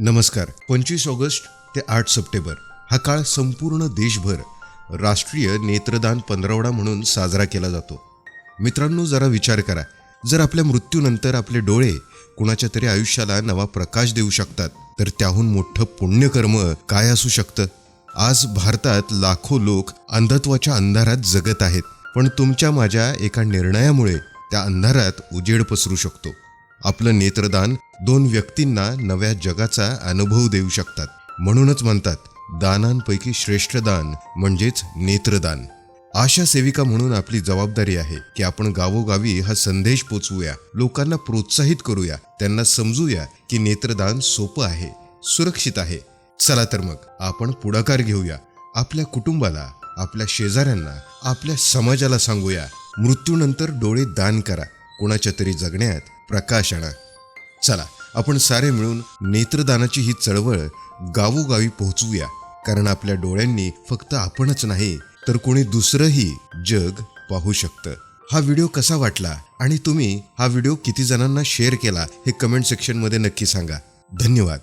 नमस्कार. पंचवीस ऑगस्ट ते आठ सप्टेंबर हा काळ संपूर्ण देशभर राष्ट्रीय नेत्रदान पंधरवडा म्हणून साजरा केला जातो. मित्रांनो जरा विचार करा. जर आपल्या मृत्यूनंतर आपले डोळे कुणाच्या तरी आयुष्याला नवा प्रकाश देऊ शकतात तर त्याहून मोठं पुण्यकर्म काय असू शकतं? आज भारतात लाखो लोक अंधत्वाच्या अंधारात जगत आहेत पण तुमच्या माझ्या एका निर्णयामुळे त्या अंधारात उजेड पसरू शकतो. आपलं नेत्रदान दोन व्यक्तींना नव्या जगाचा अनुभव देऊ शकतात. म्हणूनच म्हणतात दानांपैकी श्रेष्ठ दान म्हणजेच नेत्रदान. आशा सेविका म्हणून आपली जबाबदारी आहे की आपण गावोगावी हा संदेश पोचवूया लोकांना प्रोत्साहित करूया त्यांना समजूया की नेत्रदान सोपं आहे सुरक्षित आहे. चला तर मग आपण पुढाकार घेऊया. आपल्या कुटुंबाला आपल्या शेजाऱ्यांना आपल्या समाजाला सांगूया. मृत्यूनंतर डोळे दान करा. कोणाच्या तरी जगण्यात प्रकाश आणा. चला आपण सारे मिळून नेत्रदानाची ही चळवळ गावोगावी पोहोचवूया कारण आपल्या डोळ्यांनी फक्त आपणच नाही तर कोणी दुसरंही जग पाहू शकतं. हा व्हिडिओ कसा वाटला आणि तुम्ही हा व्हिडिओ किती जणांना शेअर केला हे कमेंट सेक्शनमध्ये नक्की सांगा. धन्यवाद.